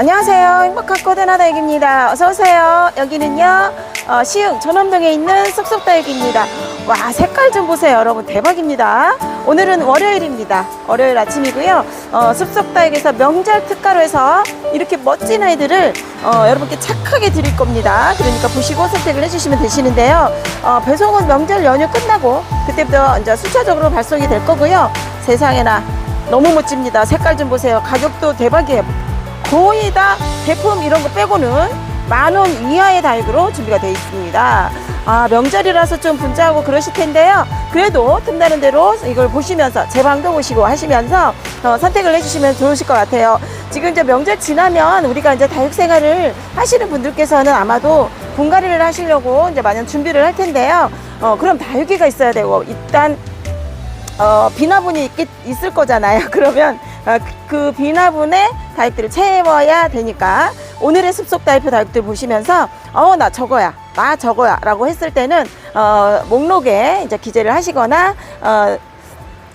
안녕하세요. 행복한 코데나다육입니다. 어서오세요. 여기는요, 어, 시흥 전원동에 있는 쏙쏙다육입니다. 와, 색깔 좀 보세요. 여러분, 대박입니다. 오늘은 월요일입니다. 월요일 아침이고요. 어, 쏙쏙다육에서 명절 특가로 해서 이렇게 멋진 아이들을 어, 여러분께 착하게 드릴 겁니다. 그러니까 보시고 선택을 해주시면 되시는데요. 어, 배송은 명절 연휴 끝나고 그때부터 이제 순차적으로 발송이 될 거고요. 세상에나 너무 멋집니다. 색깔 좀 보세요. 가격도 대박이에요. 거의 다 제품 이런 거 빼고는 만 원 이하의 다육으로 준비가 되어 있습니다. 아, 명절이라서 좀 분주하고 그러실 텐데요. 그래도 틈나는 대로 이걸 보시면서 제 방도 보시고 하시면서 어, 선택을 해주시면 좋으실 것 같아요. 지금 이제 명절 지나면 우리가 이제 다육 생활을 하시는 분들께서는 아마도 분갈이를 하시려고 이제 마냥 준비를 할 텐데요. 어, 그럼 다육이가 있어야 되고 일단 어, 비나분이 있, 있을 거잖아요. 그러면 어, 그- 그 비나분에 다육들을 채워야 되니까 오늘의 습속 다이프 다육들 보시면서 어 나 저거야 나 저거야 라고 했을 때는 어, 목록에 이제 기재를 하시거나 어,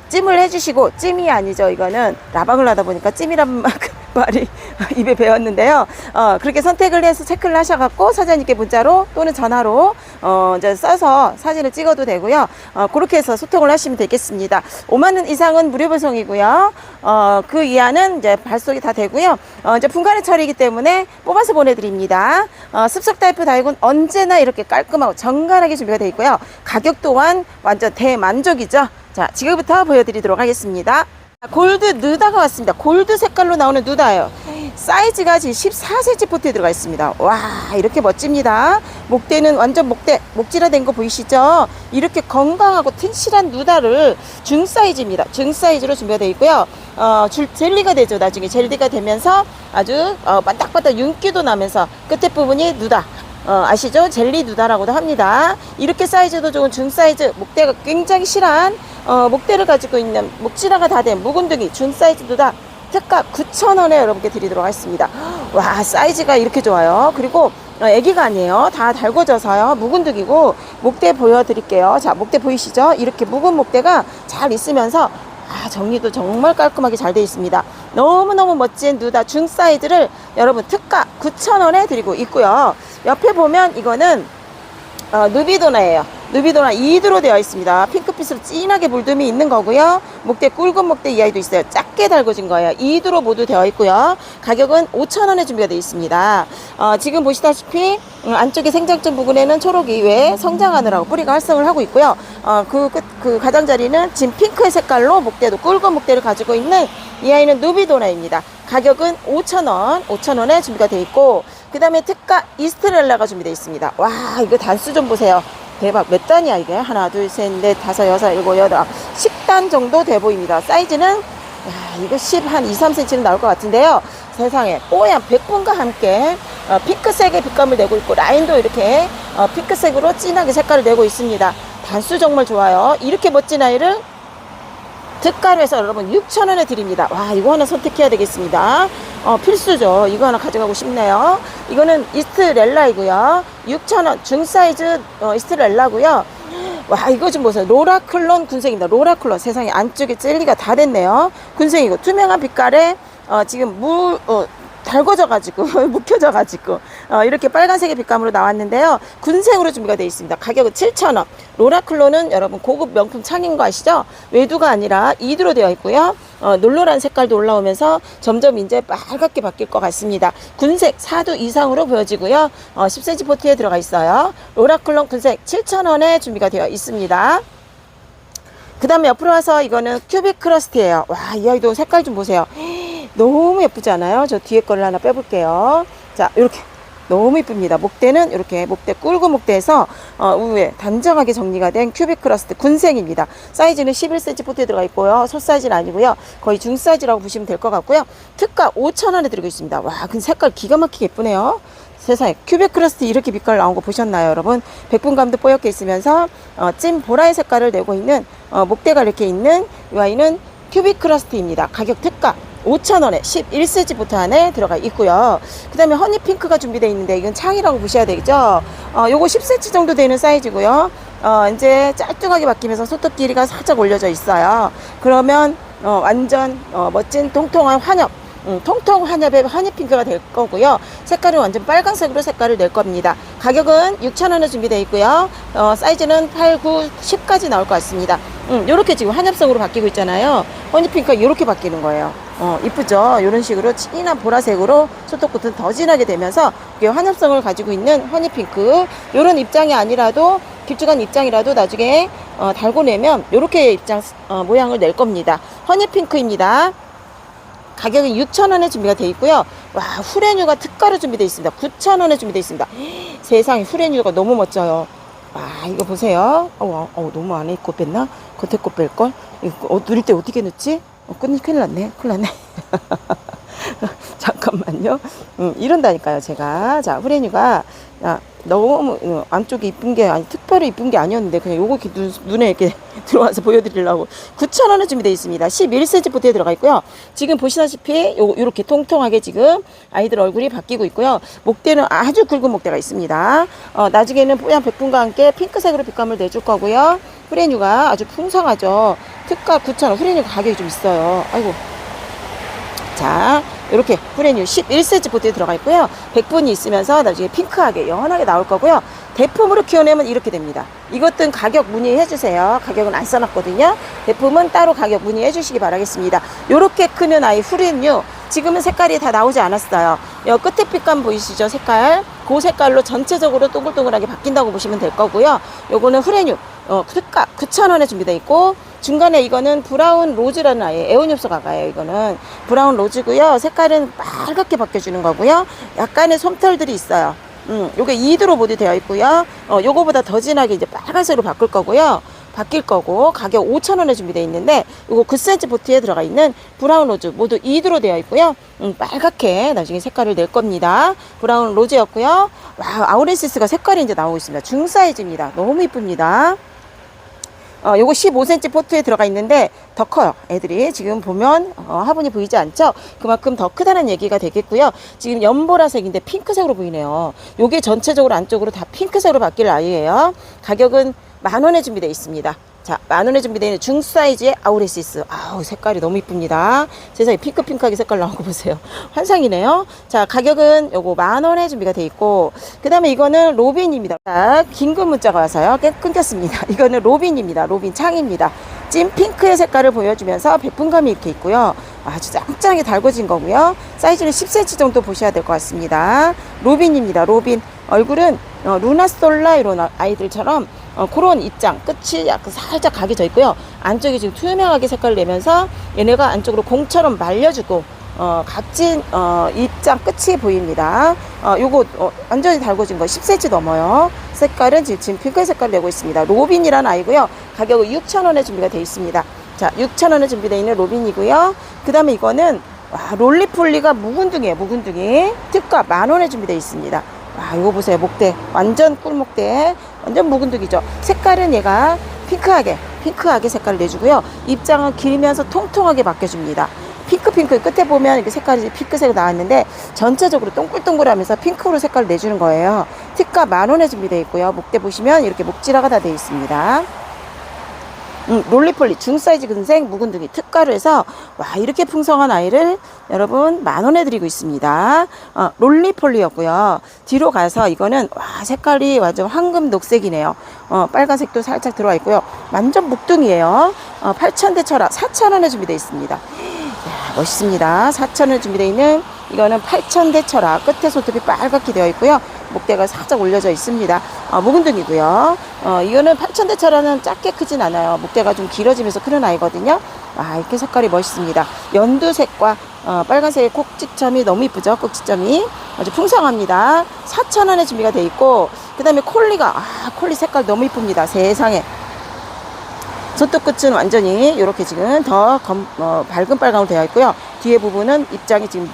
찜을 해주시고 찜이 아니죠. 이거는 라방을 하다 보니까 찜이란 말- 말이 입에 배웠는데요. 어, 그렇게 선택을 해서 체크를 하셔갖고 사장님께 문자로 또는 전화로 어, 이제 써서 사진을 찍어도 되고요. 어, 그렇게 해서 소통을 하시면 되겠습니다. 5만 원 이상은 무료 배송이고요. 어, 그 이하는 이제 발송이 다 되고요. 어, 이제 분갈이 처리이기 때문에 뽑아서 보내드립니다. 어, 습속 타이프 다육은 언제나 이렇게 깔끔하고 정갈하게 준비가 되어 있고요. 가격 또한 완전 대만족이죠. 자, 지금부터 보여드리도록 하겠습니다. 골드 느다가 왔습니다. 골드 색깔로 나오는 느다예요. 사이즈가 지금 14cm 포트에 들어가 있습니다. 와, 이렇게 멋집니다. 목대는 완전 목대, 목질화 된 거 보이시죠? 이렇게 건강하고 튼실한 누다를 중 사이즈입니다. 중 사이즈로 준비가 되어 있고요. 어, 줄, 젤리가 되죠. 나중에 젤리가 되면서 아주 어, 반딱반딱 윤기도 나면서 끝에 부분이 누다. 어, 아시죠? 젤리 누다라고도 합니다. 이렇게 사이즈도 좋은 중 사이즈, 목대가 굉장히 실한 어, 목대를 가지고 있는 목질화가 다 된 묵은둥이 중 사이즈 누다 특가 9,000원에 여러분께 드리도록 하겠습니다. 와, 사이즈가 이렇게 좋아요. 그리고 어, 애기가 아니에요. 다 달궈져서요. 묵은둥이고 목대 보여드릴게요. 자, 목대 보이시죠? 이렇게 묵은 목대가 잘 있으면서 아, 정리도 정말 깔끔하게 잘 되어 있습니다. 너무너무 멋진 누다 중 사이즈를 여러분 특가 9,000원에 드리고 있고요. 옆에 보면 이거는 어, 누비도나예요. 누비도나 2두로 되어 있습니다. 핑크빛으로 진하게 물듬이 있는 거고요. 목대 굵은 목대 이 아이도 있어요. 작게 달궈진 거예요. 2두로 모두 되어 있고요. 가격은 5,000원에 준비가 되어 있습니다. 어, 지금 보시다시피 음, 안쪽에 생장점 부분에는 초록 이 외에 성장하느라고 뿌리가 활성을 하고 있고요. 어, 그, 끝, 그 가장자리는 진 핑크의 색깔로 목대도 굵은 목대를 가지고 있는 이 아이는 누비도나입니다. 가격은 5,000원, 5,000원에 준비가 되어 있고 그 다음에 특가 이스트렐라가 준비되어 있습니다. 와 이거 단수 좀 보세요. 대박 몇 단이야 이게 하나 둘 셋 넷 다섯 여섯 일곱 여덟 10단 정도 돼 보입니다. 사이즈는 야, 이거 10 한 2, 3cm는 나올 것 같은데요. 세상에 뽀얀 백분과 함께 어, 핑크색의 빛감을 내고 있고 라인도 이렇게 어, 핑크색으로 진하게 색깔을 내고 있습니다. 단수 정말 좋아요. 이렇게 멋진 아이를 특가로 해서 여러분 6,000원에 드립니다. 와, 이거 하나 선택해야 되겠습니다. 어, 필수죠. 이거 하나 가져가고 싶네요. 이거는 이스트렐라이고요. 6,000원 중사이즈 어, 이스트렐라고요. 와, 이거 좀 보세요. 로라클론 군색입니다. 로라클론. 세상에 안쪽에 젤리가 다 됐네요. 군색이고 투명한 빛깔에 어, 지금 물 어, 달궈져가지고 묵혀져가지고 어, 이렇게 빨간색의 빛감으로 나왔는데요. 군색으로 준비가 되어 있습니다. 가격은 7,000원. 로라클로는 여러분 고급 명품 창인 거 아시죠? 외두가 아니라 이두로 되어 있고요. 어, 놀노란 색깔도 올라오면서 점점 이제 빨갛게 바뀔 것 같습니다. 군색 4두 이상으로 보여지고요. 어, 10cm 포트에 들어가 있어요. 로라클론 군색 7,000원에 준비가 되어 있습니다. 그 다음에 옆으로 와서 이거는 큐빅 크러스트예요. 와, 이 아이도 색깔 좀 보세요. 너무 예쁘지 않아요? 저 뒤에 거를 하나 빼볼게요. 자, 이렇게. 너무 이쁩니다. 목대는 이렇게 목대 꿀고 목대에서 어, 우에 단정하게 정리가 된 큐빅 크러스트 군색입니다. 사이즈는 11cm 포트에 들어가 있고요. 소 사이즈는 아니고요. 거의 중 사이즈라고 보시면 될 것 같고요. 특가 5,000원에 드리고 있습니다. 와, 그 색깔 기가 막히게 예쁘네요. 세상에 큐빅 크러스트 이렇게 빛깔 나온 거 보셨나요, 여러분? 백분감도 뽀얗게 있으면서 어, 찐 보라의 색깔을 내고 있는 어, 목대가 이렇게 있는 이 아이는 큐빅 크러스트입니다. 가격 특가 5,000원에 11cm부터 안에 들어가 있고요. 그 다음에 허니 핑크가 준비되어 있는데 이건 창이라고 보셔야 되겠죠. 어, 요거 10cm 정도 되는 사이즈고요. 어, 이제 짤뚱하게 바뀌면서 손톱 길이가 살짝 올려져 있어요. 그러면 어, 완전 어, 멋진 통통한 환엽 음, 통통 환엽의 허니핑크가 될 거고요. 색깔은 완전 빨간색으로 색깔을 낼 겁니다. 가격은 6,000원에 준비되어 있고요. 어, 사이즈는 8, 9, 10까지 나올 것 같습니다. 음, 요렇게 지금 환엽성으로 바뀌고 있잖아요. 허니핑크가 이렇게 바뀌는 거예요. 어, 이쁘죠? 이런 식으로 진한 보라색으로 소토코트는 더 진하게 되면서 이게 환엽성을 가지고 있는 허니핑크. 요런 입장이 아니라도 길쭉한 입장이라도 나중에 어, 달고 내면 이렇게 입장 어, 모양을 낼 겁니다. 허니핑크입니다. 가격은 6,000원에 준비가 되어 있고요. 와, 후레뉴가 특가로 준비되어 있습니다. 9,000원에 준비되어 있습니다. 세상에 후레뉴가 너무 멋져요. 와, 이거 보세요. 어, 어, 너무 안에 꽃 뺐나? 겉에 꽃 뺄걸? 이거 어, 누릴 때 어떻게 넣지? 어, 큰일, 큰일 났네. 큰일 났네. 잠깐만요. 음, 이런다니까요, 제가. 자, 후레뉴가, 야, 너무, 어, 안쪽이 이쁜 게, 아니, 특별히 이쁜 게 아니었는데, 그냥 요거 이렇게 눈, 눈에 이렇게 들어와서 보여드리려고. 9,000원에 준비되어 있습니다. 11cm 포트에 들어가 있고요. 지금 보시다시피, 요, 요렇게 통통하게 지금 아이들 얼굴이 바뀌고 있고요. 목대는 아주 굵은 목대가 있습니다. 어, 나중에는 뽀얀 백분과 함께 핑크색으로 빛감을 내줄 거고요. 후레뉴가 아주 풍성하죠. 특가 9,000원. 후레뉴가 가격이 좀 있어요. 아이고. 자, 이렇게 후레뉴 11cm 포트에 들어가 있고요. 100분이 있으면서 나중에 핑크하게 연하게 나올 거고요. 대품으로 키워내면 이렇게 됩니다. 이것든 가격 문의해 주세요. 가격은 안 써놨거든요. 대품은 따로 가격 문의해 주시기 바라겠습니다. 이렇게 크는 아이 후레뉴 지금은 색깔이 다 나오지 않았어요. 여 끝에 빛감 보이시죠? 색깔. 그 색깔로 전체적으로 동글동글하게 바뀐다고 보시면 될 거고요. 요거는 후레뉴 어, 특가 9,000원에 준비되어 있고 중간에 이거는 브라운 로즈라는 아이예요. 에오니옵스 가가요. 이거는 브라운 로즈고요. 색깔은 빨갛게 바뀌어주는 거고요. 약간의 솜털들이 있어요. 음, 요게 이드로 모드 되어 있고요. 어, 요거보다 더 진하게 이제 빨간색으로 바꿀 거고요. 바뀔 거고 가격 5,000원에 준비되어 있는데 요거 9cm 보트에 들어가 있는 브라운 로즈 모두 이드로 되어 있고요. 음, 빨갛게 나중에 색깔을 낼 겁니다. 브라운 로즈였고요. 와, 아우렌시스가 색깔이 이제 나오고 있습니다. 중 사이즈입니다. 너무 이쁩니다. 어, 요거 15cm 포트에 들어가 있는데 더 커요. 애들이 지금 보면 어, 화분이 보이지 않죠? 그만큼 더 크다는 얘기가 되겠고요. 지금 연보라색인데 핑크색으로 보이네요. 요게 전체적으로 안쪽으로 다 핑크색으로 바뀔 아이예요. 가격은 만 원에 준비되어 있습니다. 자, 만 원에 준비되어 있는 중 사이즈의 아우레시스. 아우, 색깔이 너무 이쁩니다. 세상에 핑크핑크하게 색깔 나온 거 보세요. 환상이네요. 자, 가격은 요거 만 원에 준비가 되어 있고, 그 다음에 이거는 로빈입니다. 자, 긴급 문자가 와서요. 깨 끊겼습니다. 이거는 로빈입니다. 로빈 창입니다. 찐 핑크의 색깔을 보여주면서 베푼감이 이렇게 있고요. 아주 짱짱하게 달궈진 거고요. 사이즈는 10cm 정도 보셔야 될 것 같습니다. 로빈입니다. 로빈. 얼굴은 어, 루나솔라 이런 아이들처럼 어, 그런 입장 끝이 약간 살짝 각이 져 있고요 안쪽이 지금 투명하게 색깔을 내면서 얘네가 안쪽으로 공처럼 말려주고 어, 각진 어, 입장 끝이 보입니다 어, 요거 어, 완전히 달궈진 거 10cm 넘어요 색깔은 지금, 지금 핑크 색깔 내고 있습니다 로빈이라는 아이고요 가격은 6,000원에 준비가 되어 있습니다 자 6,000원에 준비되어 있는 로빈이고요 그 다음에 이거는 와, 롤리폴리가 묵은둥이에요 묵은둥이 특가 만원에 준비되어 있습니다 와, 이거 보세요. 목대. 완전 꿀목대. 완전 묵은둥이죠. 색깔은 얘가 핑크하게, 핑크하게 색깔을 내주고요. 입장은 길면서 통통하게 바뀌어줍니다. 핑크핑크 끝에 보면 이렇게 색깔이 핑크색으로 나왔는데 전체적으로 동글동글 하면서 핑크로 색깔을 내주는 거예요. 특가 만원에 준비되어 있고요. 목대 보시면 이렇게 목질화가 다 되어 있습니다. 음, 롤리폴리 중사이즈 근생 묵은둥이 특가로 해서 와 이렇게 풍성한 아이를 여러분 만원에 드리고 있습니다. 어, 롤리폴리였고요. 뒤로 가서 이거는 와 색깔이 완전 황금 녹색이네요. 어, 빨간색도 살짝 들어와 있고요. 완전 묵둥이에요. 어, 8,000대 철학 4,000원에 준비되어 있습니다 멋있습니다 4,000원에 준비되어 있는 이거는 8,000대 철학 끝에 손톱이 빨갛게 되어 있고요 목대가 살짝 올려져 있습니다. 어, 묵은둥이고요. 어, 이거는 8천대처럼은 작게 크진 않아요. 목대가 좀 길어지면서 크는 아이거든요. 아, 이렇게 색깔이 멋있습니다. 연두색과 어, 빨간색의 꼭지점이 너무 이쁘죠? 꼭지점이 아주 풍성합니다. 4,000원에 준비가 돼 있고 그 다음에 콜리가 아, 콜리 색깔 너무 이쁩니다. 세상에. 손톱 끝은 완전히 이렇게 지금 더 검, 어, 밝은 빨강으로 되어 있고요. 뒤에 부분은 입장이 지금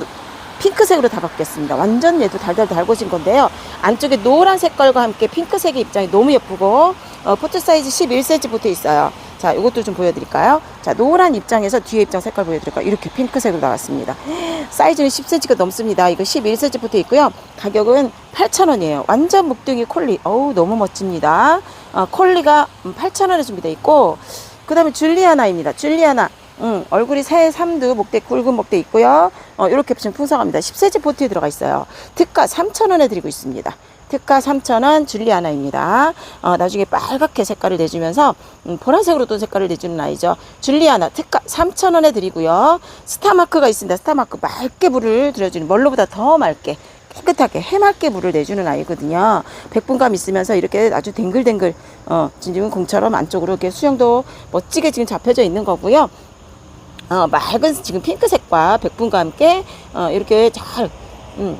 핑크색으로 다 바뀌었습니다. 완전 얘도 달달 달궈진 건데요. 안쪽에 노란 색깔과 함께 핑크색의 입장이 너무 예쁘고 어, 포트 사이즈 11cm 붙어 있어요. 자, 이것도 좀 보여드릴까요? 자, 노란 입장에서 뒤에 입장 색깔 보여드릴까요? 이렇게 핑크색으로 나왔습니다. 사이즈는 10cm가 넘습니다. 이거 11cm 붙어 있고요. 가격은 8,000원이에요. 완전 묵둥이 콜리. 어우, 너무 멋집니다. 어, 콜리가 8,000원에 준비되어 있고, 그 다음에 줄리아나입니다. 줄리아나. 음, 얼굴이 새 삼두 목대 굵은 목대 있고요. 어, 이렇게 지금 풍성합니다. 10cm 포트에 들어가 있어요. 특가 3,000원에 드리고 있습니다. 특가 3,000원 줄리아나입니다. 어, 나중에 빨갛게 색깔을 내주면서 음, 보라색으로도 색깔을 내주는 아이죠. 줄리아나 특가 3,000원에 드리고요. 스타마크가 있습니다. 스타마크 맑게 물을 들여주는 멀로보다 더 맑게 깨끗하게 해맑게 물을 내주는 아이거든요. 백분감 있으면서 이렇게 아주 댕글댕글 어, 지금 공처럼 안쪽으로 이렇게 수영도 멋지게 지금 잡혀져 있는 거고요. 어, 맑은 지금 핑크색과 백분과 함께 어, 이렇게 잘 음,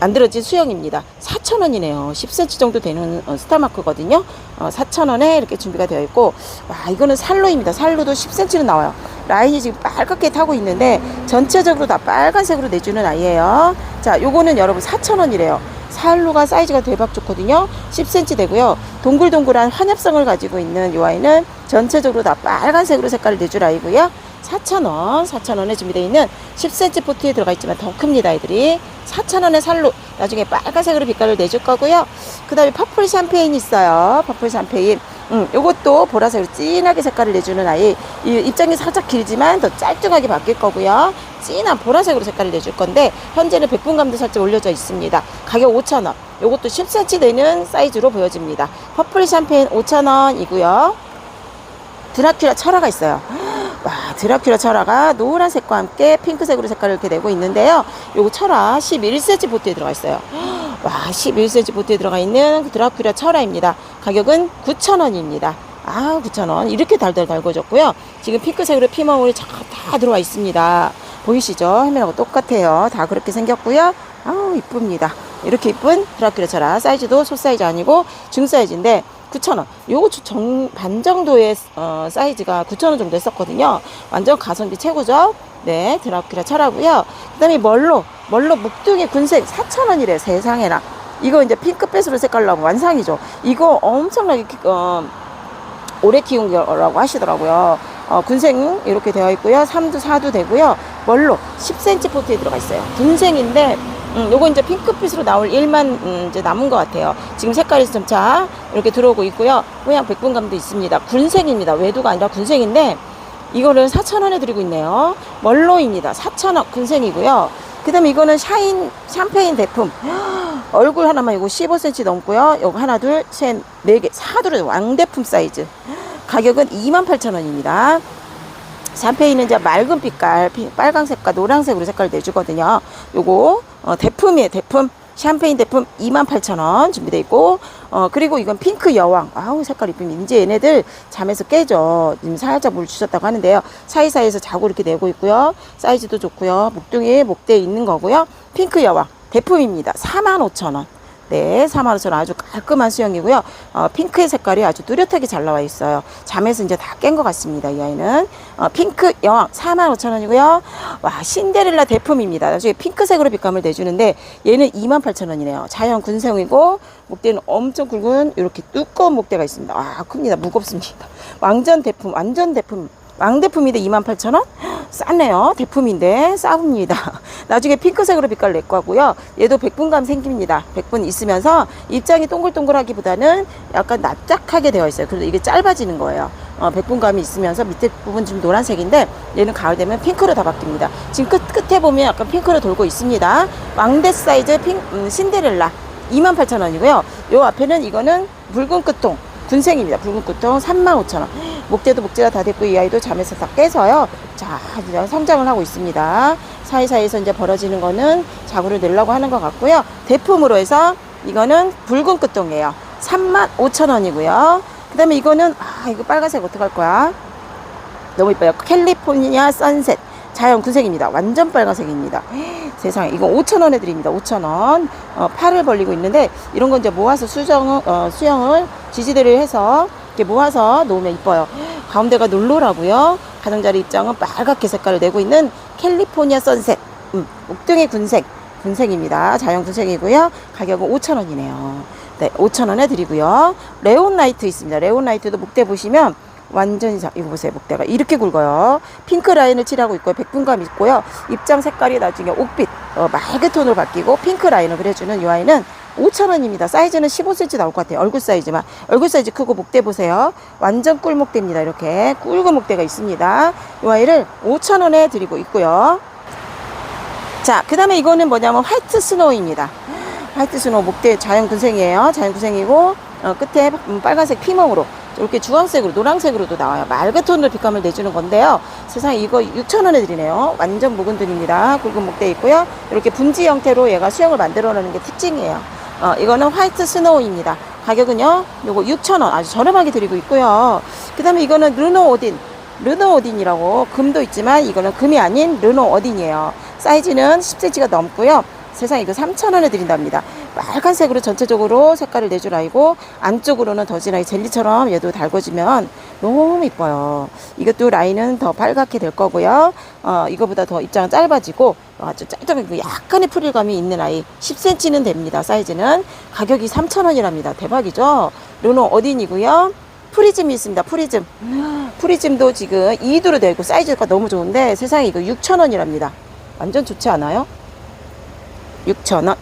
만들어진 수영입니다. 4,000원이네요. 10cm 정도 되는 어, 스타마크거든요. 어, 4,000원에 이렇게 준비가 되어 있고, 와, 이거는 살로입니다. 살로도 10cm는 나와요. 라인이 지금 빨갛게 타고 있는데, 전체적으로 다 빨간색으로 내주는 아이예요. 자, 요거는 여러분 4,000원이래요. 살로가 사이즈가 대박 좋거든요. 10cm 되고요. 동글동글한 환엽성을 가지고 있는 이 아이는 전체적으로 다 빨간색으로 색깔을 내줄 아이고요. 4,000원, 4,000원에 준비되어 있는 10cm 포트에 들어가 있지만 더 큽니다, 아이들이. 4,000원에 살로 나중에 빨간색으로 빛깔을 내줄 거고요. 그 다음에 퍼플 샴페인 있어요. 퍼플 샴페인. 음, 요것도 보라색으로 진하게 색깔을 내주는 아이. 이 입장이 살짝 길지만 더 짤뚱하게 바뀔 거고요. 진한 보라색으로 색깔을 내줄 건데, 현재는 백분감도 살짝 올려져 있습니다. 가격 5,000원. 요것도 10cm 되는 사이즈로 보여집니다. 퍼플 샴페인 5,000원이고요. 드라큘라 철화가 있어요. 와, 드라큘라 철화가 노란색과 함께 핑크색으로 색깔을 이렇게 내고 있는데요. 요거 철화 11cm 보트에 들어가 있어요. 와, 11cm 보트에 들어가 있는 그 드라큘라 철화입니다. 가격은 9,000원입니다. 아, 9,000원. 이렇게 달달 달궈졌고요. 지금 핑크색으로 피멍울이 다, 다 들어와 있습니다. 보이시죠? 화면하고 똑같아요. 다 그렇게 생겼고요. 아우, 이쁩니다. 이렇게 이쁜 드라큘라 철화. 사이즈도 소 사이즈 아니고 중 사이즈인데 9,000원. 요거 정, 반 정도의 어, 사이즈가 9,000원 정도 했었거든요. 완전 가성비 최고죠. 네, 드라큘라 철하고요. 그 다음에 멀로, 멀로 묵둥이 군색 4,000원이래요. 세상에나. 이거 이제 핑크빛으로 색깔 나면 완상이죠. 이거 엄청나게 키- 어, 오래 키운 거라고 하시더라고요. 어, 군생 이렇게 되어 있고요. 3두, 4두 되고요. 멀로 10cm 포트에 들어가 있어요. 군생인데 음, 요거 이제 핑크빛으로 나올 일만 음, 이제 남은 것 같아요. 지금 색깔이 점차 이렇게 들어오고 있고요. 모양 백분감도 있습니다. 군생입니다. 외두가 아니라 군생인데 이거를 4,000원에 드리고 있네요. 멀로입니다. 4,000원 군생이고요. 그 다음에 이거는 샤인 샴페인 제품. 얼굴 하나만 이거 15cm 넘고요. 요거 하나, 둘, 셋, 네 개, 사두를 왕대품 사이즈. 가격은 28,000원입니다. 샴페인은 이제 맑은 빛깔, 피- 빨강색과 노란색으로 색깔을 내주거든요. 요거, 어, 대품이에요, 대품. 샴페인 대품 28,000원 준비되어 있고, 어, 그리고 이건 핑크 여왕. 아우, 색깔 이쁩니다. 이제 얘네들 잠에서 깨죠. 지금 살짝 물 주셨다고 하는데요. 사이사이에서 자고 이렇게 내고 있고요. 사이즈도 좋고요. 목둥이에 목대에 있는 거고요. 핑크 여왕. 대품입니다. 45,000원. 네, 45,000원 아주 깔끔한 수영이고요. 어, 핑크의 색깔이 아주 뚜렷하게 잘 나와 있어요. 잠에서 이제 다 깬 것 같습니다. 이 아이는. 어, 핑크 여왕 45,000원이고요. 와, 신데렐라 대품입니다. 나중에 핑크색으로 빛감을 내주는데 얘는 28,000원이네요. 자연 군생이고 목대는 엄청 굵은 이렇게 두꺼운 목대가 있습니다. 와, 큽니다. 무겁습니다. 왕전 대품, 완전 대품. 왕대품인데 28,000원? 싸네요. 대품인데 싸웁니다. 나중에 핑크색으로 빛깔 낼 거고요. 얘도 백분감 생깁니다. 백분 있으면서 입장이 동글동글하기보다는 약간 납작하게 되어 있어요. 그래서 이게 짧아지는 거예요. 어, 백분감이 있으면서 밑에 부분 지금 노란색인데 얘는 가을 되면 핑크로 다 바뀝니다. 지금 끝, 끝에 보면 약간 핑크로 돌고 있습니다. 왕대 사이즈 핑, 음, 신데렐라 28,000원이고요. 요 앞에는 이거는 붉은 끝통 군생입니다. 붉은 끝통 35,000원. 목대도 목재가 다 됐고 이 아이도 잠에서 다 깨서요. 자, 이제 성장을 하고 있습니다. 사이사이에서 이제 벌어지는 거는 자구를 내려고 하는 것 같고요. 대품으로 해서 이거는 붉은 끝동이에요. 35,000원이고요. 그 다음에 이거는, 아, 이거 빨간색 어떡할 거야? 너무 이뻐요. 캘리포니아 선셋. 자연 구색입니다. 완전 빨간색입니다. 세상에. 이거 5,000원에 드립니다. 5,000원. 어, 팔을 벌리고 있는데, 이런 건 이제 모아서 수정, 어, 수영을 지지대를 해서 이렇게 모아서 놓으면 이뻐요. 가운데가 놀로라고요. 가장자리 입장은 빨갛게 색깔을 내고 있는 캘리포니아 선셋. 음, 목등의 군색. 군색입니다. 자연 군색이고요. 가격은 5,000원이네요. 네, 5,000원에 드리고요. 레온 라이트 있습니다. 레온 라이트도 목대 보시면 완전히 자, 이거 보세요. 목대가 이렇게 굵어요. 핑크 라인을 칠하고 있고요. 백분감 있고요. 입장 색깔이 나중에 옥빛, 어, 맑은 톤으로 바뀌고 핑크 라인을 그려주는 이 아이는 5,000원입니다. 사이즈는 15cm 나올 것 같아요. 얼굴 사이즈만. 얼굴 사이즈 크고 목대 보세요. 완전 꿀목대입니다. 이렇게 꿀고 목대가 있습니다. 이 아이를 5,000원에 드리고 있고요. 자, 그 다음에 이거는 뭐냐면 화이트 스노우입니다. 화이트 스노우 목대 자연 군생이에요. 자연 군생이고 어, 끝에 음, 빨간색 피멍으로 이렇게 주황색으로 노란색으로도 나와요. 맑은 톤으로 빛감을 내주는 건데요. 세상에 이거 6,000원에 드리네요. 완전 묵은 둔입니다. 굵은 목대 있고요. 이렇게 분지 형태로 얘가 수영을 만들어내는 게 특징이에요. 어, 이거는 화이트 스노우입니다. 가격은요, 요거 6,000원 아주 저렴하게 드리고 있고요. 그 다음에 이거는 르노 오딘. 르노 오딘이라고 금도 있지만 이거는 금이 아닌 르노 오딘이에요. 사이즈는 10cm가 넘고요. 세상 이거 3,000원에 드린답니다. 빨간색으로 전체적으로 색깔을 내줄 아이고 안쪽으로는 더 진하게 젤리처럼 얘도 달궈지면 너무 이뻐요. 이것도 라인은 더 빨갛게 될 거고요. 어, 이거보다 더 입장은 짧아지고 아주 짤짤하게 약간의 프릴감이 있는 아이 10cm는 됩니다. 사이즈는 가격이 3,000원이랍니다. 대박이죠? 르노 어딘이고요. 프리즘이 있습니다. 프리즘. 프리즘도 지금 2두로 되고 사이즈가 너무 좋은데 세상에 이거 6,000원이랍니다. 완전 좋지 않아요? 6,000원.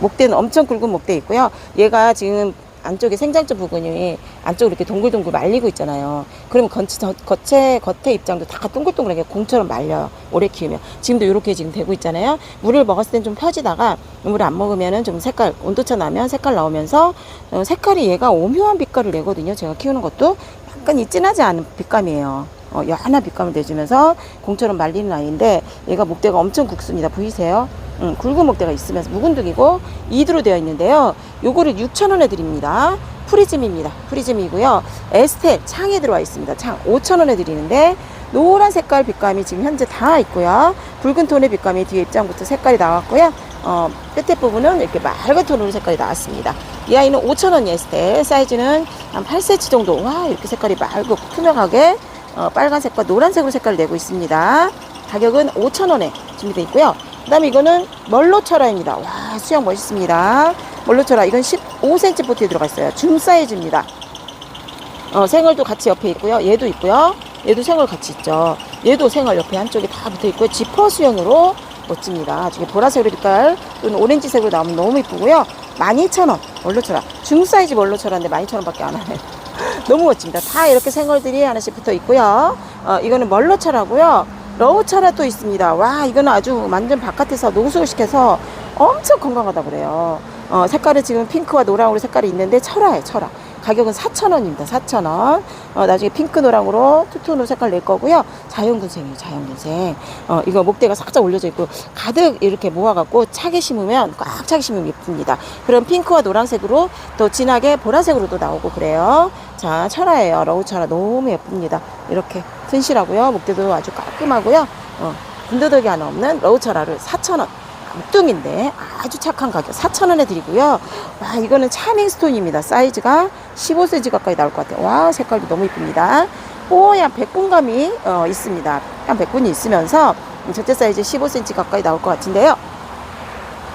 목대는 엄청 굵은 목대 있고요. 얘가 지금 안쪽에 생장점 부분이 안쪽으로 이렇게 동글동글 말리고 있잖아요. 그러면 겉에, 겉에, 입장도 다 동글동글하게 공처럼 말려요. 오래 키우면. 지금도 이렇게 지금 되고 있잖아요. 물을 먹었을 땐 좀 펴지다가 물을 안 먹으면은 좀 색깔, 온도차 나면 색깔 나오면서 어, 색깔이 얘가 오묘한 빛깔을 내거든요. 제가 키우는 것도 약간 이 진하지 않은 빛감이에요. 어, 연한 빛감을 내주면서 공처럼 말리는 아이인데 얘가 목대가 엄청 굵습니다. 보이세요? 음, 굵은 목대가 있으면서 묵은둥이고 2두로 되어 있는데요. 요거를 6,000원에 드립니다. 프리즘입니다. 프리즘이고요. 에스텔 창에 들어와 있습니다. 창 5,000원에 드리는데 노란 색깔 빛감이 지금 현재 다 있고요. 붉은 톤의 빛감이 뒤에 입장부터 색깔이 나왔고요. 어, 끝에 부분은 이렇게 맑은 톤으로 색깔이 나왔습니다. 이 아이는 5,000원 에스텔 사이즈는 한 8cm 정도. 와 이렇게 색깔이 맑고 투명하게 어, 빨간색과 노란색으로 색깔을 내고 있습니다. 가격은 5,000원에 준비되어 있고요. 그 다음에 이거는 멀로철화입니다. 와, 수영 멋있습니다. 멀로철화. 이건 15cm 포트에 들어가 있어요. 줌 사이즈입니다. 어, 생얼도 같이 옆에 있고요. 얘도 있고요. 얘도 생얼 같이 있죠. 얘도 생얼 옆에 한쪽에 다 붙어 있고요. 지퍼 수영으로 멋집니다. 저게 보라색으로 빛깔 또는 오렌지색으로 나오면 너무 이쁘고요. 12,000원. 멀로철화. 중 사이즈 멀로철화인데 12,000원 밖에 안 하네. 너무 멋집니다. 다 이렇게 생얼들이 하나씩 붙어 있고요. 어, 이거는 멀로철하고요. 러우철화 또 있습니다. 와, 이거는 아주 완전 바깥에서 농수를 시켜서 엄청 건강하다 그래요. 어, 색깔은 지금 핑크와 노랑으로 색깔이 있는데 철화예요, 철화. 가격은 4,000원입니다. 4,000원. 어, 나중에 핑크 노랑으로 투톤으로 색깔 낼 거고요. 자연군생이에요. 자연군생. 어, 이거 목대가 살짝 올려져 있고 가득 이렇게 모아갖고 차게 심으면 꽉 차게 심으면 예쁩니다. 그럼 핑크와 노란색으로 또 진하게 보라색으로도 나오고 그래요. 자, 철화예요. 러우 철화 너무 예쁩니다. 이렇게 튼실하고요. 목대도 아주 깔끔하고요. 어, 군더더기 하나 없는 러우 철화를 4,000원. 묵둥인데 아주 착한 가격 4,000원에 드리고요. 와 이거는 차밍 스톤입니다. 사이즈가 15cm 가까이 나올 것 같아요. 와 색깔도 너무 이쁩니다. 뽀얀 백분감이 어, 있습니다. 한 백분이 있으면서 전체 사이즈 15cm 가까이 나올 것 같은데요.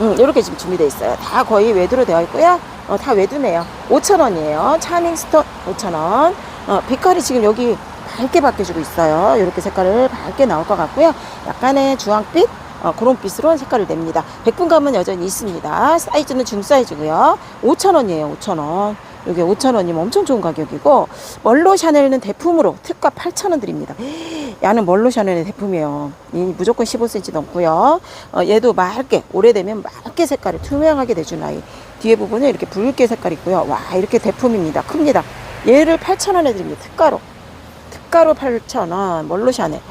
음, 이렇게 지금 준비되어 있어요. 다 거의 외두로 되어 있고요. 어, 다 외두네요. 5,000원이에요. 차밍 스톤 5,000원. 어, 빛깔이 지금 여기 밝게 바뀌어주고 있어요. 이렇게 색깔을 밝게 나올 것 같고요. 약간의 주황빛 어, 그런 빛으로 색깔을 냅니다. 백분감은 여전히 있습니다. 사이즈는 중 사이즈고요. 5,000원이에요. 5,000원. 이게 5,000원이면 엄청 좋은 가격이고 멀로 샤넬은 대품으로 특가 8,000원 드립니다. 야는 멀로 샤넬의 대품이에요. 이 무조건 15cm 넘고요. 어, 얘도 맑게 오래되면 맑게 색깔을 투명하게 내준 아이. 뒤에 부분은 이렇게 붉게 색깔이 있고요. 와 이렇게 대품입니다. 큽니다. 얘를 8,000원에 드립니다. 특가로. 특가로 8,000원. 멀로 샤넬.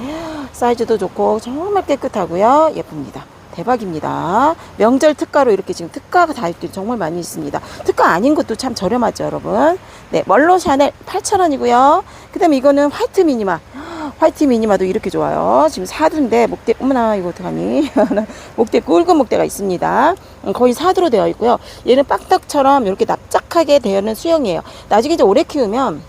사이즈도 좋고 정말 깨끗하고요. 예쁩니다. 대박입니다. 명절 특가로 이렇게 지금 특가가 다 있길 정말 많이 있습니다. 특가 아닌 것도 참 저렴하죠, 여러분. 네, 멀로 샤넬 8,000원이고요. 그 다음에 이거는 화이트 미니마. 화이트 미니마도 이렇게 좋아요. 지금 사두인데 목대, 어머나, 이거 어떡하니. 목대, 굵은 목대가 있습니다. 음, 거의 사두로 되어 있고요. 얘는 빡떡처럼 이렇게 납작하게 되어 있는 수영이에요. 나중에 이제 오래 키우면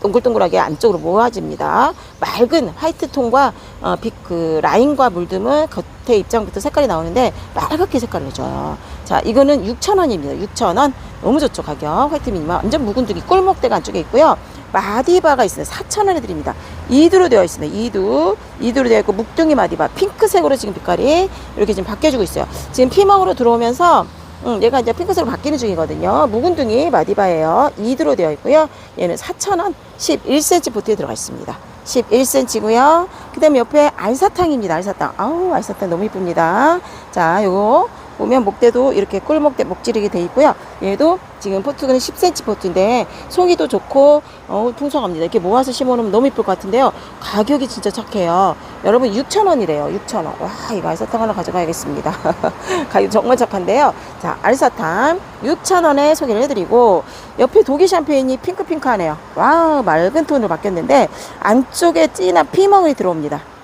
동글동글하게 안쪽으로 모아집니다. 맑은 화이트 톤과 어, 빛, 그 라인과 물듬은 겉에 입장부터 색깔이 나오는데 빨갛게 색깔을 내줘요. 자, 이거는 6,000원입니다. 6,000원. 너무 좋죠, 가격. 화이트 미니마. 완전 묵은둥이 꿀목대가 안쪽에 있고요. 마디바가 있어요. 4,000원에 드립니다. 2두로 되어 있습니다. 2두. 2두로 되어 있고, 묵둥이 마디바. 핑크색으로 지금 빛깔이 이렇게 지금 바뀌어주고 있어요. 지금 피멍으로 들어오면서 음, 얘가 이제 핑크색으로 바뀌는 중이거든요. 묵은둥이 마디바예요. 2드로 되어 있고요. 얘는 4,000원 11cm 보트에 들어가 있습니다. 11cm고요. 그 다음에 옆에 알사탕입니다. 알사탕. 아우, 알사탕 너무 이쁩니다. 자, 요거 보면 목대도 이렇게 꿀목대 목질이게 돼 있고요. 얘도 지금 포트는 10cm 포트인데 송이도 좋고 어, 풍성합니다. 이렇게 모아서 심어놓으면 너무 이쁠 것 같은데요. 가격이 진짜 착해요. 여러분 6,000원이래요. 6,000원. 와 이거 알사탕 하나 가져가야겠습니다. 가격 정말 착한데요. 자 알사탕 6,000원에 소개를 해드리고 옆에 독일 샴페인이 핑크핑크하네요. 와 맑은 톤으로 바뀌었는데 안쪽에 진한 피멍이 들어옵니다.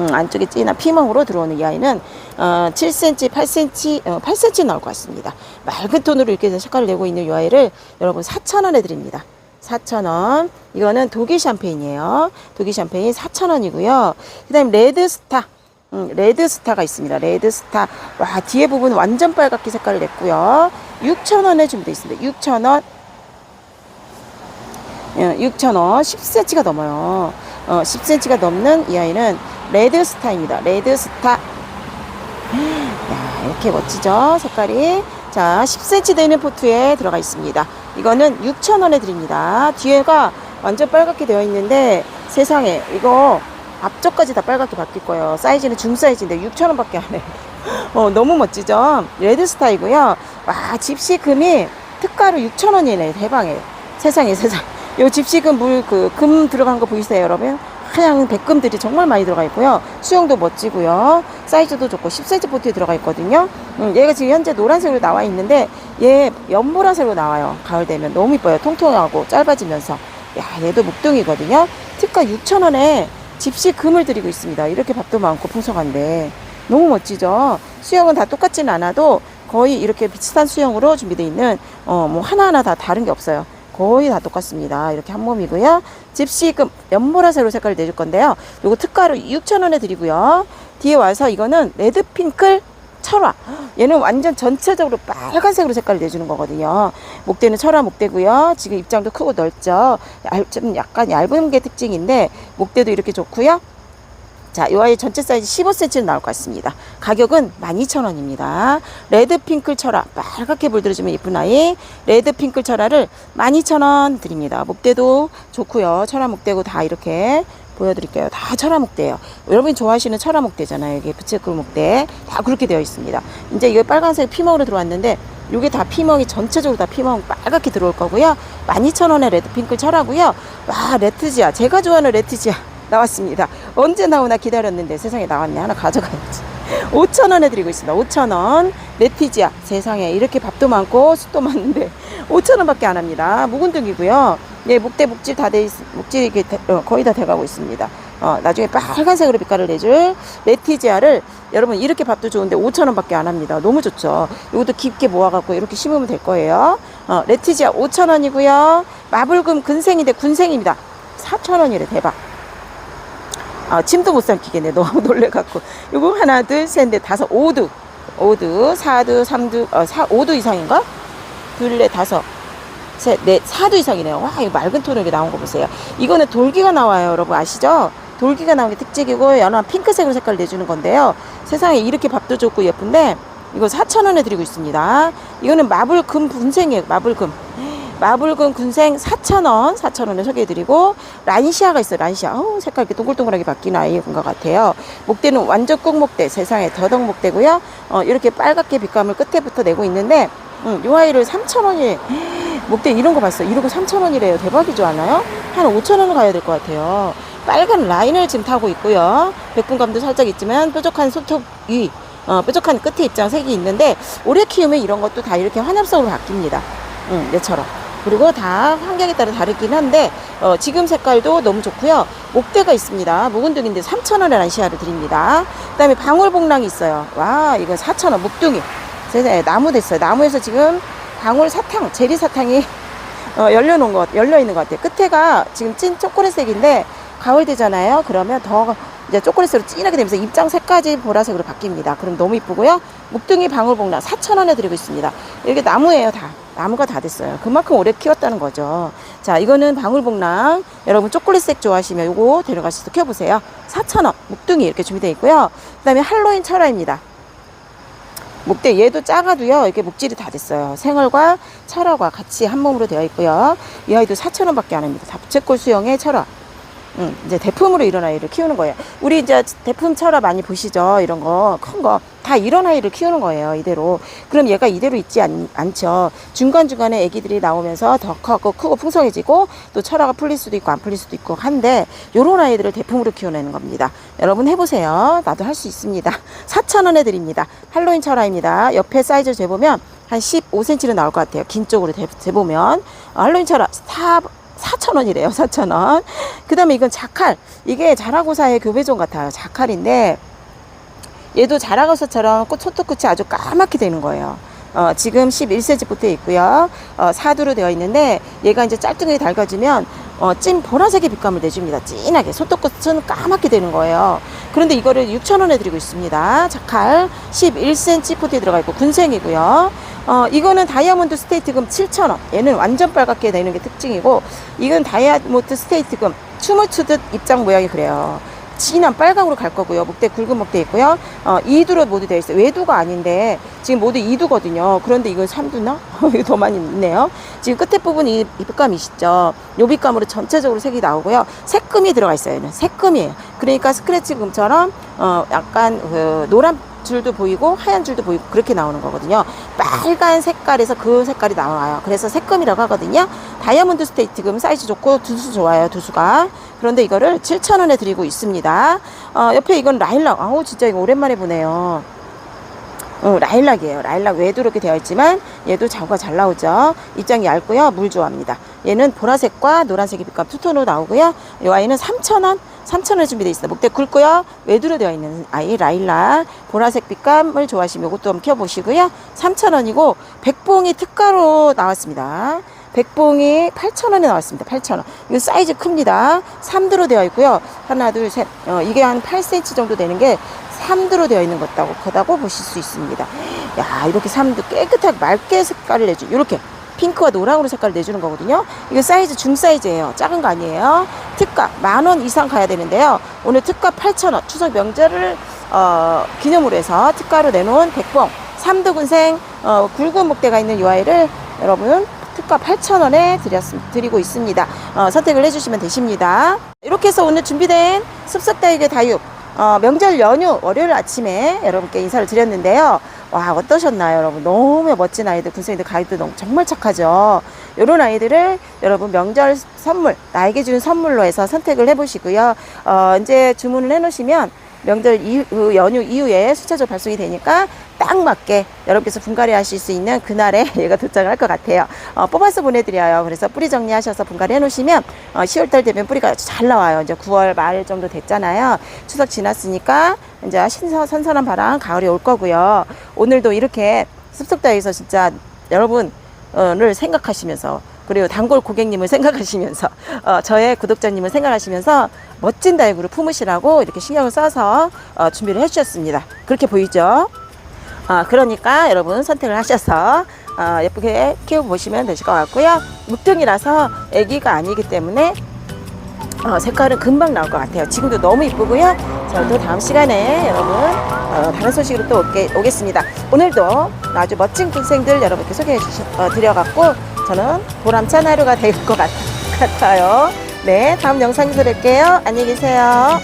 음, 안쪽에 찌나 피멍으로 들어오는 이 아이는 어, 7cm, 8cm, 어, 8cm 나올 것 같습니다. 맑은 톤으로 이렇게 해서 색깔을 내고 있는 이 아이를 여러분 4,000원에 드립니다. 4,000원. 이거는 독일 샴페인이에요. 독일 샴페인 4,000원이고요. 그 다음에 레드스타. 음, 레드스타가 있습니다. 레드스타. 와, 뒤에 부분 완전 빨갛게 색깔을 냈고요. 6,000원에 준비되어 있습니다. 6,000원. 6,000원. 10cm가 넘어요. 어, 10cm가 넘는 이 아이는 레드스타입니다. 레드스타. 야, 이렇게 멋지죠? 색깔이. 자, 10cm 되는 포트에 들어가 있습니다. 이거는 6,000원에 드립니다. 뒤에가 완전 빨갛게 되어 있는데 세상에 이거 앞쪽까지 다 빨갛게 바뀔 거예요. 사이즈는 중 사이즈인데 6,000원 밖에 안 해요. 어, 너무 멋지죠? 레드스타이고요. 와, 집시금이 특가로 6,000원이네. 대박이에요. 세상에 세상. 요 집시금 물그 금 들어간 거 보이세요, 여러분? 하얀 백금들이 정말 많이 들어가 있고요. 수영도 멋지고요. 사이즈도 좋고 10cm 포트에 들어가 있거든요. 음, 얘가 지금 현재 노란색으로 나와 있는데 얘 연보라색으로 나와요. 가을 되면 너무 이뻐요. 통통하고 짧아지면서. 야, 얘도 목동이거든요. 특가 6,000원에 집시 금을 드리고 있습니다. 이렇게 밥도 많고 풍성한데 너무 멋지죠. 수영은 다 똑같지는 않아도 거의 이렇게 비슷한 수영으로 준비되어 있는 어, 뭐 하나하나 다 다른 게 없어요. 거의 다 똑같습니다. 이렇게 한 몸이고요. 집시금 연보라색으로 색깔을 내줄 건데요. 요거 특가로 6,000원에 드리고요. 뒤에 와서 이거는 레드핑클 철화. 얘는 완전 전체적으로 빨간색으로 색깔을 내주는 거거든요. 목대는 철화 목대고요. 지금 입장도 크고 넓죠. 얇- 좀 약간 얇은 게 특징인데 목대도 이렇게 좋고요. 자, 이 아이 전체 사이즈 15cm 나올 것 같습니다. 가격은 12,000원입니다. 레드 핑클 철화, 빨갛게 물들어주면 이쁜 아이. 레드 핑클 철화를 12,000원 드립니다. 목대도 좋고요. 철화 목대고 다 이렇게 보여드릴게요. 다 철화 목대예요. 여러분이 좋아하시는 철화 목대잖아요. 이게 부채꼴 목대. 다 그렇게 되어 있습니다. 이제 이거 빨간색 피멍으로 들어왔는데 이게 다 피멍이 전체적으로 다 피멍 빨갛게 들어올 거고요. 12,000원에 레드 핑클 철화고요. 와, 레트지아. 제가 좋아하는 레트지아. 나왔습니다. 언제 나오나 기다렸는데 세상에 나왔네. 하나 가져가야지. 5,000원에 드리고 있습니다. 5,000원. 레티지아. 세상에 이렇게 밥도 많고 숯도 많은데 5,000원밖에 안 합니다. 묵은둥이고요. 네, 목대 목질 다돼 있, 목질이 이게 대- 어, 거의 다 돼가고 있습니다. 어, 나중에 빨간색으로 빛깔을 내줄 레티지아를 여러분 이렇게 밥도 좋은데 5,000원 밖에 안 합니다. 너무 좋죠. 이것도 깊게 모아갖고 이렇게 심으면 될 거예요. 어, 레티지아 5,000원이고요. 마블금 근생인데 군생입니다. 4,000원이래 대박. 아, 침도 못 삼키겠네. 너무 놀래갖고. 요거 하나, 둘, 셋, 넷, 다섯, 오두. 오두, 사두, 삼두, 어, 사, 오두 이상인가? 둘, 넷, 다섯, 셋, 넷, 사두 이상이네요. 와, 이거 맑은 이렇게 나온 거 보세요. 이거는 돌기가 나와요. 여러분 아시죠? 돌기가 나오는 게 특징이고, 연한 핑크색으로 색깔을 내주는 건데요. 세상에 이렇게 밥도 좋고 예쁜데, 이거 4,000원에 드리고 있습니다. 이거는 마블금 분생이에요. 마블금. 마블금 군생 4,000원, 4,000원에 소개해드리고, 란시아가 있어요, 란시아. 어 색깔 이렇게 동글동글하게 바뀌는 아이인 것 같아요. 목대는 완전 꾹목대, 세상에 더덕 목대고요. 어, 이렇게 빨갛게 빛감을 끝에부터 내고 있는데, 음, 요 아이를 3,000원이, 목대 이런 거 봤어요. 이러고 3,000원이래요. 대박이지 않아요? 한 5,000원 가야 될 것 같아요. 빨간 라인을 지금 타고 있고요. 백분감도 살짝 있지만 뾰족한 손톱 위, 어, 뾰족한 끝에 입장 색이 있는데, 오래 키우면 이런 것도 다 이렇게 환엽성으로 바뀝니다. 음, 얘처럼. 그리고 다 환경에 따라 다르긴 한데 어, 지금 색깔도 너무 좋고요. 목대가 있습니다. 묵은둥인데 3,000원에 란시아를 드립니다. 그 다음에 방울복랑이 있어요. 와 이건 4,000원 묵둥이. 세상에 나무 됐어요. 나무에서 지금 방울 사탕, 제리 사탕이 어, 열려놓은 것, 열려 있는 것 같아요. 끝에가 지금 찐 초콜릿색인데 가을 되잖아요. 그러면 더 이제 초콜릿으로 진하게 되면서 입장 색까지 보라색으로 바뀝니다. 그럼 너무 이쁘고요. 묵둥이 방울복랑 4,000원에 드리고 있습니다. 이게 나무예요, 다. 나무가 다 됐어요. 그만큼 오래 키웠다는 거죠. 자, 이거는 방울복랑. 여러분 초콜릿색 좋아하시면 요거 데려가셔서 키워보세요. 4,000원. 묵둥이 이렇게 준비되어 있고요. 그 다음에 할로윈 철화입니다. 목대 얘도 작아도요 이게 목질이 다 됐어요 생얼과 철화가 같이 한 몸으로 되어 있고요 이 아이도 4,000원 밖에 안 합니다 다부채꼴 수영의 철화 음, 이제 대품으로 이런 아이를 키우는 거예요. 우리 이제 대품 철화 많이 보시죠? 이런 거, 큰 거. 다 이런 아이를 키우는 거예요, 이대로. 그럼 얘가 이대로 있지 않, 않죠. 중간중간에 애기들이 나오면서 더 크고, 크고 풍성해지고, 또 철화가 풀릴 수도 있고, 안 풀릴 수도 있고 한데, 요런 아이들을 대품으로 키워내는 겁니다. 여러분 해보세요. 나도 할 수 있습니다. 4,000원에 드립니다. 할로윈 철화입니다. 옆에 사이즈 재보면, 한 15cm는 나올 것 같아요. 긴 쪽으로 재- 재보면. 어, 할로윈 철화, 사, 4,000원이래요, 4,000원. 그 다음에 이건 자칼. 이게 자라고사의 교배종 같아요. 자칼인데, 얘도 자라고사처럼 꽃, 소토끝이 아주 까맣게 되는 거예요. 어, 지금 11cm 붙어 있고요. 어, 사두로 되어 있는데, 얘가 이제 짤뚱이 달궈지면, 어, 찐 보라색의 빛감을 내줍니다. 진하게. 소토끝은 까맣게 되는 거예요. 그런데 이거를 6,000원에 드리고 있습니다. 자칼 11cm 포트에 들어가 있고, 군생이고요. 어, 이거는 다이아몬드 스테이트금 7,000원. 얘는 완전 빨갛게 되는 게 특징이고, 이건 다이아몬드 스테이트금 춤을 추듯 입장 모양이 그래요. 진한 빨강으로 갈 거고요. 목대 굵은 목대 있고요. 어, 2두로 모두 되어 있어요. 외두가 아닌데 지금 모두 2두거든요. 그런데 이건 3두나? 이거 더 많이 있네요. 지금 끝에 부분이 입감이 있죠. 요 빛감으로 전체적으로 색이 나오고요. 색금이 들어가 있어요. 얘는 색금이에요. 그러니까 스크래치금처럼 어, 약간 그 노란 줄도 보이고 하얀 줄도 보이고 그렇게 나오는 거거든요. 빨간 색깔에서 그 색깔이 나와요. 그래서 색금이라고 하거든요. 다이아몬드 스테이트금 사이즈 좋고 두수 좋아요. 두수가. 그런데 이거를 7,000원에 드리고 있습니다. 어, 옆에 이건 라일락. 아우 진짜 이거 오랜만에 보네요. 어, 라일락이에요. 라일락 외도 이렇게 되어 있지만 얘도 자구가 잘 나오죠. 입장이 얇고요. 물 좋아합니다. 얘는 보라색과 노란색의 빛감 투톤으로 나오고요. 이 아이는 3,000원, 3,000원에 준비되어 있습니다. 목대 굵고요. 외두로 되어 있는 아이 라일락. 보라색 빛감을 좋아하시면 이것도 한번 켜보시고요. 3,000원이고 백봉이 특가로 나왔습니다. 백봉이 8,000원에 나왔습니다. 8,000원. 이거 사이즈 큽니다. 3두로 되어 있고요. 하나, 둘, 셋. 어, 이게 한 8cm 정도 되는 게 3두로 되어 있는 것다고 거다고 보실 수 있습니다. 야, 이렇게 3두 깨끗하게 맑게 색깔을 내주. 이렇게 핑크와 노랑으로 색깔을 내주는 거거든요. 이거 사이즈 중 사이즈예요. 작은 거 아니에요. 특가 만 원 이상 가야 되는데요. 오늘 특가 8,000원. 추석 명절을 어, 기념으로 해서 특가로 내놓은 백봉 삼두군생 어, 굵은 목대가 있는 이 아이를 여러분 특가 8,000원에 드렸, 드리고 있습니다. 어, 선택을 해주시면 되십니다. 이렇게 해서 오늘 준비된 습석다육의 다육 어, 명절 연휴 월요일 아침에 여러분께 인사를 드렸는데요. 와 어떠셨나요 여러분? 너무 멋진 아이들 군생이들 가이드 너무 정말 착하죠? 이런 아이들을 여러분 명절 선물 나에게 주는 선물로 해서 선택을 해보시고요. 어, 이제 주문을 해놓으시면 명절 이후 연휴 이후에 수차적 발송이 되니까 딱 맞게 여러분께서 분갈이 하실 수 있는 그날에 얘가 도착을 할것 같아요. 어, 뽑아서 보내드려요. 그래서 뿌리 정리하셔서 분갈이 해놓으시면 어, 10월달 되면 뿌리가 아주 잘 나와요. 이제 9월 말 정도 됐잖아요. 추석 지났으니까 이제 신선 선선한 바람 가을이 올 거고요. 오늘도 이렇게 습속다에서 진짜 여러분을 생각하시면서 그리고 단골 고객님을 생각하시면서 어, 저의 구독자님을 생각하시면서 멋진 다육으로 품으시라고 이렇게 신경을 써서 어, 준비를 해주셨습니다. 그렇게 보이죠? 어, 그러니까 여러분 선택을 하셔서 어, 예쁘게 키워보시면 되실 것 같고요. 묵등이라서 애기가 아니기 때문에 어, 색깔은 금방 나올 것 같아요. 지금도 너무 이쁘고요. 저도 다음 시간에 여러분 어, 다른 소식으로 또 오게, 오겠습니다. 오늘도 아주 멋진 군생들 여러분께 소개해 주셔 어, 드려갖고 저는 보람찬 하루가 될 것 같아요. 네, 다음 영상에서 뵐게요. 안녕히 계세요.